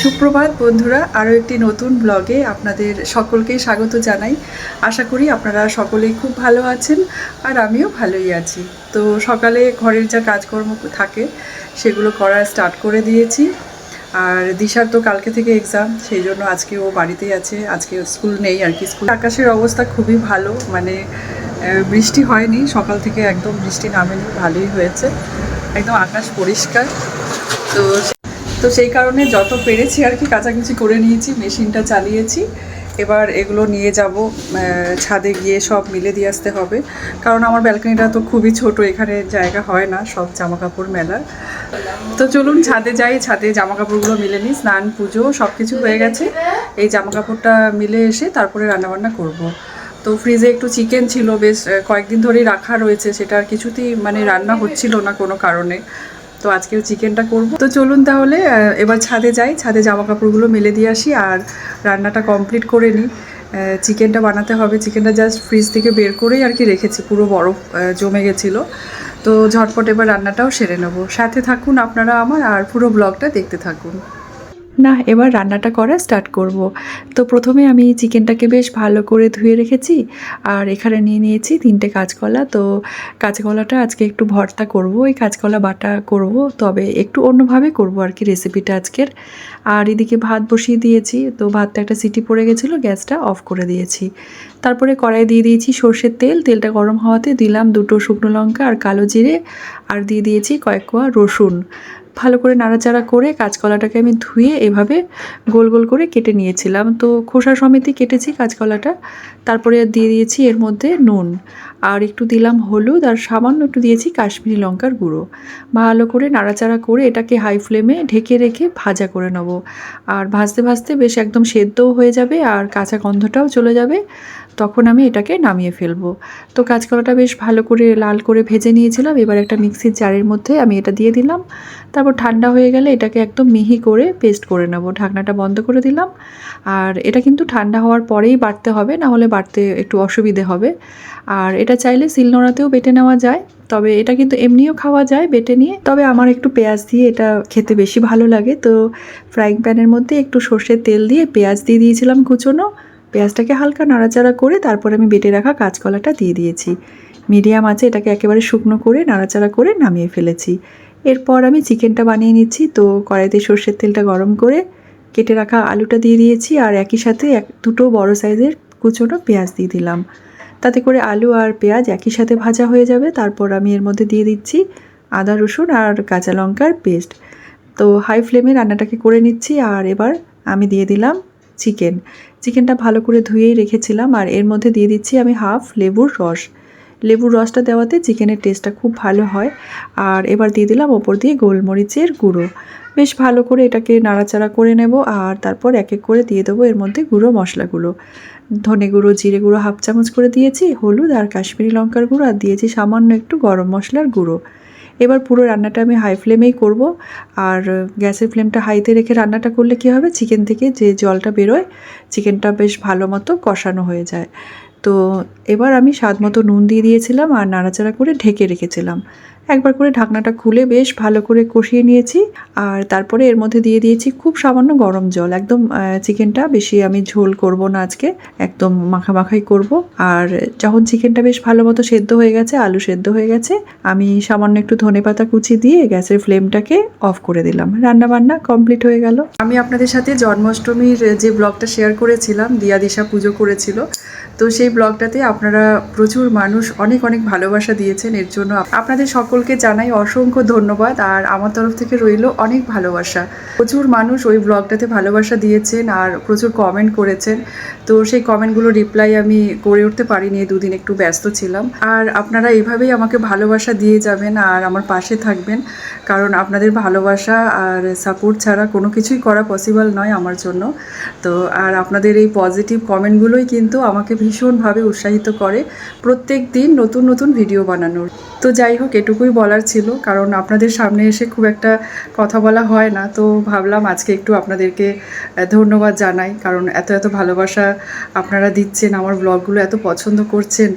সুপ্রভাত বন্ধুরা, আরও একটি নতুন ব্লগে আপনাদের সকলকেই স্বাগত জানাই। আশা করি আপনারা সকলেই খুব ভালো আছেন আর আমিও ভালোই আছি। তো সকালে ঘরের যা কাজকর্ম থাকে, সেগুলো করা স্টার্ট করে দিয়েছি। আর দিশার তো কালকে থেকে এক্সাম সেই জন্য আজকে ও বাড়িতেই আছে। আজকে স্কুল নেই আর কি স্কুল। আকাশের অবস্থা খুবই ভালো মানে বৃষ্টি হয়নি। সকাল থেকে একদম বৃষ্টি নামেনি, ভালোই হয়েছে। একদম আকাশ পরিষ্কার। তো তো সেই কারণে যত পেরেছি আর কি কাচাকুচি করে নিয়েছি, মেশিনটা চালিয়েছি। এবার এগুলো নিয়ে যাব ছাদে গিয়ে সব মিলে দিয়ে আসতে হবে। কারণ আমার ব্যালকনিটা তো খুবই ছোট, এখানে জায়গা হয় না, সব জামা কাপড় মেলার তো চলুন ছাদে যাই, ছাদে জামা কাপড়গুলো মিলে নিই, স্নান, পুজো সব কিছু হয়ে গেছে। এই জামা কাপড়টা মিলে এসে তারপরে রান্নাবান্না করব। তো ফ্রিজে একটু চিকেন ছিল, বেশ কয়েকদিন ধরেই রাখা রয়েছে, সেটা আর কিছুতেই মানে রান্না হচ্ছিল না কোনো কারণে। তো আজকেও চিকেনটা করব। তো চলুন তাহলে এবার ছাদে যাই। ছাদে জামা কাপড়গুলো মেলে দিয়ে আসি আর রান্নাটা কমপ্লিট করে নিই। চিকেনটা বানাতে হবে। চিকেনটা জাস্ট ফ্রিজ থেকে বের করেই আর কি রেখেছি। পুরো বরফ জমে গেছিল। তো ঝটপট এবার রান্নাটাও সেরে নেব। সাথে থাকুন আপনারা আমার আর পুরো ব্লগটা দেখতে থাকুন। না, এবার রান্নাটা করা স্টার্ট করব। তো প্রথমে আমি চিকেনটাকে বেশ ভালো করে ধুয়ে রেখেছি আর এখানে নিয়ে নিয়েছি তিনটে কাঁচকলা। তো কাঁচকলাটা আজকে একটু ভর্তা করব, এই কাঁচকলা বাটা করব, তবে একটু অন্যভাবে করব আর কি রেসিপিটা আজকের। আর এদিকে ভাত বসিয়ে দিয়েছি, তো ভাতটা একটা সিটি পড়ে গেছিল, গ্যাসটা অফ করে দিয়েছি। তারপরে কড়াই দিয়ে দিয়েছি সর্ষের তেল, তেলটা গরম হওয়াতে দিলাম দুটো শুকনো লঙ্কা আর কালো জিরে, আর দিয়ে দিয়েছি কয়েক কোয়া রসুন। ভালো করে নাড়াচাড়া করে কাঁচকলাটাকে আমি ধুয়ে এভাবে গোল গোল করে কেটে নিয়েছিলাম। তো খোসা সমেতই কেটেছি কাঁচকলাটা। তারপরে দিয়ে দিয়েছি এর মধ্যে নুন। আর একটু দিলাম হলুদ আর সামান্য একটু দিয়েছি কাশ্মীরি লঙ্কার গুঁড়ো। ভালো করে নাড়াচাড়া করে এটাকে হাই ফ্লেমে ঢেকে রেখে ভাজা করে নেব। আর ভাজতে ভাজতে বেশ একদম সেদ্ধও হয়ে যাবে আর কাঁচা গন্ধটাও চলে যাবে। তখন আমি এটাকে নামিয়ে ফেলব। তো কাঁচকলাটা বেশ ভালো করে লাল করে ভেজে নিয়েছিলাম। এবার একটা মিক্সির জারের মধ্যে আমি এটা দিয়ে দিলাম। তারপর ঠান্ডা হয়ে গেলে এটাকে একদম মিহি করে পেস্ট করে নেব। ঢাকনাটা বন্ধ করে দিলাম। আর এটা কিন্তু ঠান্ডা হওয়ার পরেই বাড়তে হবে, না হলে বাটতে একটু অসুবিধে হবে। আর এটা চাইলে শিলনোড়াতেও বেটে নেওয়া যায়। তবে এটা কিন্তু এমনিও খাওয়া যায় বেটে নিয়ে। তবে আমার একটু পেঁয়াজ দিয়ে এটা খেতে বেশি ভালো লাগে। তো ফ্রাইং প্যানের মধ্যে একটু সর্ষের তেল দিয়ে পেঁয়াজ দিয়ে দিয়েছিলাম কুচোনো। পেঁয়াজটাকে হালকা নাড়াচাড়া করে তারপর আমি বেটে রাখা কাঁচকলাটা দিয়ে দিয়েছি। মিডিয়াম আছে, এটাকে একেবারে শুকনো করে নাড়াচাড়া করে নামিয়ে ফেলেছি। এরপর আমি চিকেনটা বানিয়ে নিচ্ছি, তো কড়াইতে সর্ষের তেলটা গরম করে কেটে রাখা আলুটা দিয়ে দিয়েছি আর একই সাথে এক, দুটো বড় সাইজের কুচোনো পেঁয়াজ দিয়ে দিলাম। তাতে করে আলু আর পেঁয়াজ একই সাথে ভাজা হয়ে যাবে। তারপর আমি এর মধ্যে দিয়ে দিচ্ছি আদা, রসুন আর কাঁচা লঙ্কার পেস্ট। তো হাই ফ্লেমে রান্নাটাকে করে নিচ্ছি আর এবার আমি দিয়ে দিলাম চিকেন। চিকেনটা ভালো করে ধুয়েই রেখেছিলাম আর এর মধ্যে দিয়ে দিচ্ছি আমি হাফ লেবুর রস। লেবুর রসটা দেওয়াতে চিকেনের টেস্টটা খুব ভালো হয়। আর এবার দিয়ে দিলাম ওপর দিয়ে গোলমরিচের গুঁড়ো। বেশ ভালো করে এটাকে নাড়াচাড়া করে নেব আর তারপর এক এক করে দিয়ে দেবো এর মধ্যে গুঁড়ো মশলাগুলো। ধনে গুঁড়ো, জিরে গুঁড়ো হাফ চামচ করে দিয়েছি, হলুদ আর কাশ্মীরি লঙ্কার গুঁড়ো আর দিয়েছি সামান্য একটু গরম মশলার গুঁড়ো। এবার পুরো রান্নাটা আমি হাই ফ্লেমেই করব। আর গ্যাসের ফ্লেমটা হাইতে রেখে রান্নাটা করলে কী হবে? চিকেন থেকে যে জলটা বেরোয় চিকেনটা বেশ ভালো মতো কষানো হয়ে যায়। তো এবার আমি স্বাদ মতো নুন দিয়ে দিয়েছিলাম আর নাড়াচাড়া করে ঢেকে রেখেছিলাম। একবার করে ঢাকনাটা খুলে বেশ ভালো করে কষিয়ে নিয়েছি। আর তারপরে এর মধ্যে দিয়ে দিয়েছি খুব সামান্য গরম জল। একদম চিকেনটা বেশি আমি ঝোল করব না আজকে, একদম মাখামাখাই করব। আর যখন চিকেনটা বেশ ভালো মতো সেদ্ধ হয়ে গেছে, আলু সেদ্ধ হয়ে গেছে, আমি সামান্য একটু ধনে পাতা কুচি দিয়ে গ্যাসের ফ্লেমটাকে অফ করে দিলাম। রান্না বান্না কমপ্লিট হয়ে গেল। আমি আপনাদের সাথে জন্মাষ্টমীর যে ব্লগটা শেয়ার করেছিলাম, দিয়া দিশা পুজো করেছিল, তো সেই ব্লগটাতে আপনারা প্রচুর মানুষ অনেক অনেক ভালোবাসা দিয়েছেন। এর জন্য আপনাদের সকলকে জানাই অসংখ্য ধন্যবাদ, আর আমার তরফ থেকে রইল অনেক ভালোবাসা। প্রচুর মানুষ ওই ব্লগটাতে ভালোবাসা দিয়েছেন আর প্রচুর কমেন্ট করেছেন। তো সেই কমেন্টগুলো রিপ্লাই আমি করে উঠতে পারিনি দুদিন একটু ব্যস্ত ছিলাম। আর আপনারা এভাবেই আমাকে ভালোবাসা দিয়ে যাবেন আর আমার পাশে থাকবেন, কারণ আপনাদের ভালোবাসা আর সাপোর্ট ছাড়া কোনো কিছুই করা পসিবল নয় আমার জন্য। তো আর আপনাদের এই পজিটিভ কমেন্টগুলোই কিন্তু আমাকে ভীষণভাবে উৎসাহিত করে প্রত্যেক দিন নতুন নতুন ভিডিও বানানোর। তো যাই হোক এটুকুই বলার ছিল, কারণ আপনাদের সামনে এসে খুব একটা কথা বলা হয় না। তো ভাবলাম আজকে একটু আপনাদেরকে ধন্যবাদ জানাই, কারণ এত এত ভালোবাসা আপনারা দিচ্ছেন, আমার ব্লগগুলো এত পছন্দ করছেন,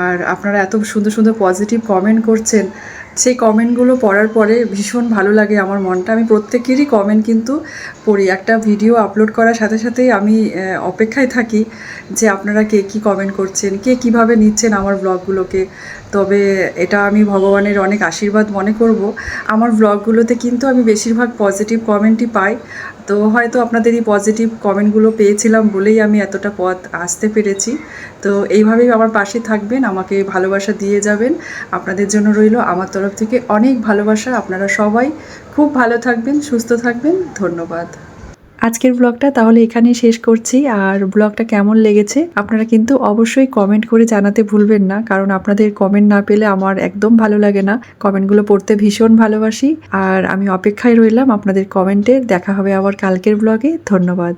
আর আপনারা এত সুন্দর সুন্দর পজিটিভ কমেন্ট করছেন সেই কমেন্টগুলো পড়ার পরে ভীষণ ভালো লাগে আমার মনটা। আমি প্রত্যেকেরই কমেন্ট কিন্তু পড়ি। একটা ভিডিও আপলোড করার সাথে সাথেই আমি অপেক্ষায় থাকি যে আপনারা কে কী কমেন্ট করছেন, কে কীভাবে নিচ্ছেন আমার ব্লগগুলোকে তবে এটা আমি ভগবানের অনেক আশীর্বাদ মনে করব। আমার ব্লগগুলোতে কিন্তু আমি বেশিরভাগ পজিটিভ কমেন্টই পাই। তো হয়তো আপনাদের এই পজিটিভ কমেন্টগুলো পেয়েছিলাম বলেই আমি এতটা পথ আসতে পেরেছি। তো এইভাবেই আমার পাশে থাকবেন, আমাকে ভালোবাসা দিয়ে যাবেন। আপনাদের জন্য রইল আমার তরফ থেকে অনেক ভালোবাসা। আপনারা সবাই খুব ভালো থাকবেন, সুস্থ থাকবেন। ধন্যবাদ। আজকের ব্লগটা তাহলে এখানেই শেষ করছি। আর ব্লগটা কেমন লেগেছে আপনারা কিন্তু অবশ্যই কমেন্ট করে জানাতে ভুলবেন না, কারণ আপনাদের কমেন্ট না পেলে আমার একদম ভালো লাগে না। কমেন্টগুলো পড়তে ভীষণ ভালোবাসি। আর আমি অপেক্ষায় রইলাম আপনাদের কমেন্টের দেখা হবে আবার কালকের ব্লগে ধন্যবাদ।